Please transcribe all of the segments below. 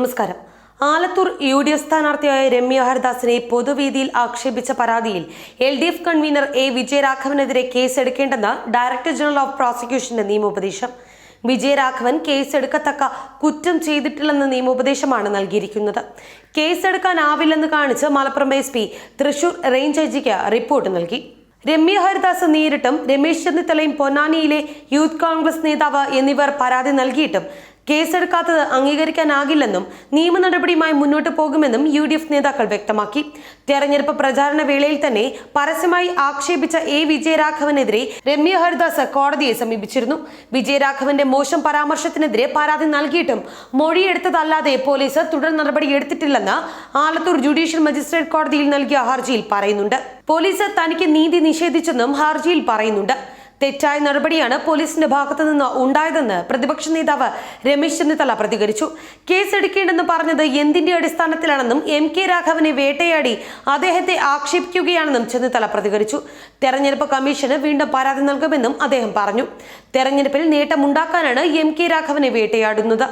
നമസ്കാരം. Alathur U D F സ്ഥാനാർത്ഥിയായ രമ്യ ഹരിദാസിനെ പൊതുവേദിയിൽ ആക്ഷേപിച്ച പരാതിയിൽ L D F convener A വിജയരാഘവനെതിരെ കേസെടുക്കേണ്ടെന്ന് ഡയറക്ടർ ജനറൽ ഓഫ് പ്രോസിക്യൂഷന്റെ നിയമോപദേശം. വിജയരാഘവൻ കേസെടുക്കത്തക്ക കുറ്റം ചെയ്തിട്ടില്ലെന്ന നിയമോപദേശമാണ് നൽകിയിരിക്കുന്നത്. കേസെടുക്കാനാവില്ലെന്ന് കാണിച്ച് Malappuram S P Thrissur range ഐജിക്ക് report നൽകി. രമ്യ ഹരിദാസ് നേരിട്ടും രമേശ് ചെന്നിത്തലയും പൊന്നാനിയിലെ യൂത്ത് കോൺഗ്രസ് നേതാവ് എന്നിവർ പരാതി നൽകിയിട്ടും കേസെടുക്കാത്തത് അംഗീകരിക്കാനാകില്ലെന്നും നിയമ നടപടിയുമായി മുന്നോട്ട് പോകുമെന്നും യു ഡി എഫ് നേതാക്കൾ വ്യക്തമാക്കി. തെരഞ്ഞെടുപ്പ് പ്രചാരണ വേളയിൽ തന്നെ പരസ്യമായി ആക്ഷേപിച്ച എ വിജയരാഘവനെതിരെ രമ്യ ഹരിദാസ് കോടതിയെ സമീപിച്ചിരുന്നു. വിജയരാഘവന്റെ മോശം പരാമർശത്തിനെതിരെ പരാതി നൽകിയിട്ടും മൊഴിയെടുത്തതല്ലാതെ പോലീസ് തുടർ നടപടി എടുത്തിട്ടില്ലെന്ന് ആലത്തൂർ ജുഡീഷ്യൽ മജിസ്ട്രേറ്റ് കോടതിയിൽ നൽകിയ ഹർജിയിൽ പറയുന്നുണ്ട്. പോലീസ് തനിക്ക് നീതി നിഷേധിച്ചെന്നും ഹർജിയിൽ പറയുന്നുണ്ട്. തെറ്റായ നടപടിയാണ് പോലീസിന്റെ ഭാഗത്തു നിന്ന് ഉണ്ടായതെന്ന് പ്രതിപക്ഷ നേതാവ് രമേശ് ചെന്നിത്തല പ്രതികരിച്ചു. കേസെടുക്കേണ്ടെന്ന് പറഞ്ഞത് എന്തിന്റെ അടിസ്ഥാനത്തിലാണെന്നും എം കെ രാഘവനെ വേട്ടയാടി അദ്ദേഹത്തെ ആക്ഷേപിക്കുകയാണെന്നും ചെന്നിത്തല പ്രതികരിച്ചു. തെരഞ്ഞെടുപ്പ് കമ്മീഷന് വീണ്ടും പരാതി നൽകുമെന്നും അദ്ദേഹം പറഞ്ഞു. തെരഞ്ഞെടുപ്പിൽ നേട്ടമുണ്ടാക്കാനാണ് എം കെ രാഘവനെ വേട്ടയാടുന്നത്.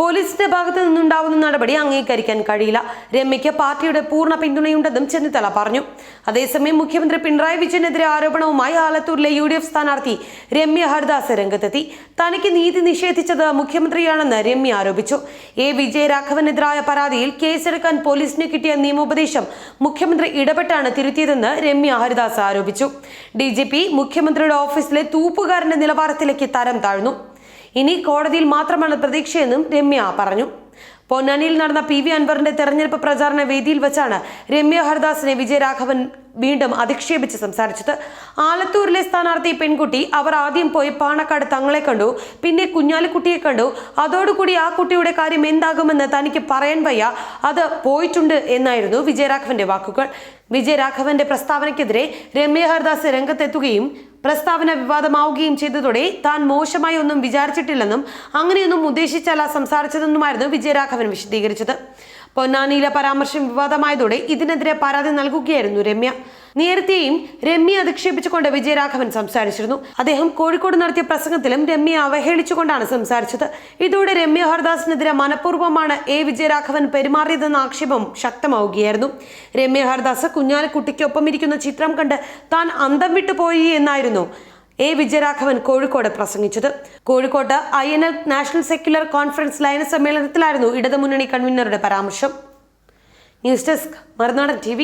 പോലീസിന്റെ ഭാഗത്ത് നിന്നുണ്ടാവുന്ന നടപടി അംഗീകരിക്കാൻ കഴിയില്ല. രമ്യയ്ക്ക് പാർട്ടിയുടെ പൂർണ പിന്തുണയുണ്ടെന്നും ചെന്നിത്തല പറഞ്ഞു. അതേസമയം മുഖ്യമന്ത്രി പിണറായി വിജയനെതിരെ ആരോപണവുമായി ആലത്തൂരിലെ യു ഡി എഫ് സ്ഥാനാർത്ഥി രമ്യ ഹരിദാസ് രംഗത്തെത്തി. തനിക്ക് നീതി നിഷേധിച്ചത് മുഖ്യമന്ത്രിയാണെന്ന് രമ്യ ആരോപിച്ചു. എ. വിജയരാഘവനെതിരായ പരാതിയിൽ കേസെടുക്കാൻ പോലീസിന് കിട്ടിയ നിയമോപദേശം മുഖ്യമന്ത്രി ഇടപെട്ടാണ് തിരുത്തിയതെന്ന് രമ്യ ഹരിദാസ് ആരോപിച്ചു. ഡി മുഖ്യമന്ത്രിയുടെ ഓഫീസിലെ തൂപ്പുകാരന്റെ നിലവാരത്തിലേക്ക് തരം താഴ്ന്നു. ഇനി കോടതിയിൽ മാത്രമാണ് പ്രതീക്ഷയെന്നും രമ്യ പറഞ്ഞു. പൊന്നാനിയിൽ നടന്ന പി വി അൻവറിന്റെ തെരഞ്ഞെടുപ്പ് പ്രചാരണ വേദിയിൽ വെച്ചാണ് രമ്യ ഹർദാസിനെ വിജയരാഘവൻ വീണ്ടും അധിക്ഷേപിച്ച് സംസാരിച്ചത്. ആലത്തൂരിലെ സ്ഥാനാർത്ഥി പെൺകുട്ടി അവർ ആദ്യം പോയി പാണക്കാട് തങ്ങളെ കണ്ടു പിന്നെ കുഞ്ഞാലിക്കുട്ടിയെ കണ്ടു. അതോടുകൂടി ആ കുട്ടിയുടെ കാര്യം എന്താകുമെന്ന് തനിക്ക് പറയാൻ വയ്യ. അത് പോയിട്ടുണ്ട് എന്നായിരുന്നു വിജയരാഘവന്റെ വാക്കുകൾ. വിജയരാഘവന്റെ പ്രസ്താവനയ്ക്കെതിരെ രമ്യ ഹർദാസ് രംഗത്തെത്തുകയും പ്രസ്താവന വിവാദമാവുകയും ചെയ്തതോടെ താൻ മോശമായി ഒന്നും വിചാരിച്ചിട്ടില്ലെന്നും അങ്ങനെയൊന്നും ഉദ്ദേശിച്ചല്ല സംസാരിച്ചതെന്നുമായിരുന്നു വിജയരാഘവൻ വിശദീകരിച്ചത്. പൊന്നാനിയിലെ പരാമർശം വിവാദമായതോടെ ഇതിനെതിരെ പരാതി നൽകുകയായിരുന്നു രമ്യ. നേരത്തെയും രമ്യ അധിക്ഷേപിച്ചുകൊണ്ട് വിജയരാഘവൻ സംസാരിച്ചിരുന്നു. അദ്ദേഹം കോഴിക്കോട് നടത്തിയ പ്രസംഗത്തിലും രമ്യ അവഹേളിച്ചുകൊണ്ടാണ് സംസാരിച്ചത്. ഇതോടെ രമ്യ ഹർദാസിനെതിരെ മനഃപൂർവമാണ് എ. വിജയരാഘവൻ പെരുമാറിയതെന്ന ആക്ഷേപം ശക്തമാവുകയായിരുന്നു. രമ്യ ഹർദാസ് കുഞ്ഞാലിക്കുട്ടിക്കൊപ്പം ഇരിക്കുന്ന ചിത്രം കണ്ട് താൻ അന്തം വിട്ടുപോയി എന്നായിരുന്നു എ. വിജയരാഘവൻ കോഴിക്കോട് പ്രസംഗിച്ചത്. കോഴിക്കോട്ട് I N L national secular conference ലയന സമ്മേളനത്തിലായിരുന്നു ഇടതുമുന്നണി കൺവീനറുടെ പരാമർശം. ന്യൂസ് ഡെസ്ക് മറുനാടൻ ടി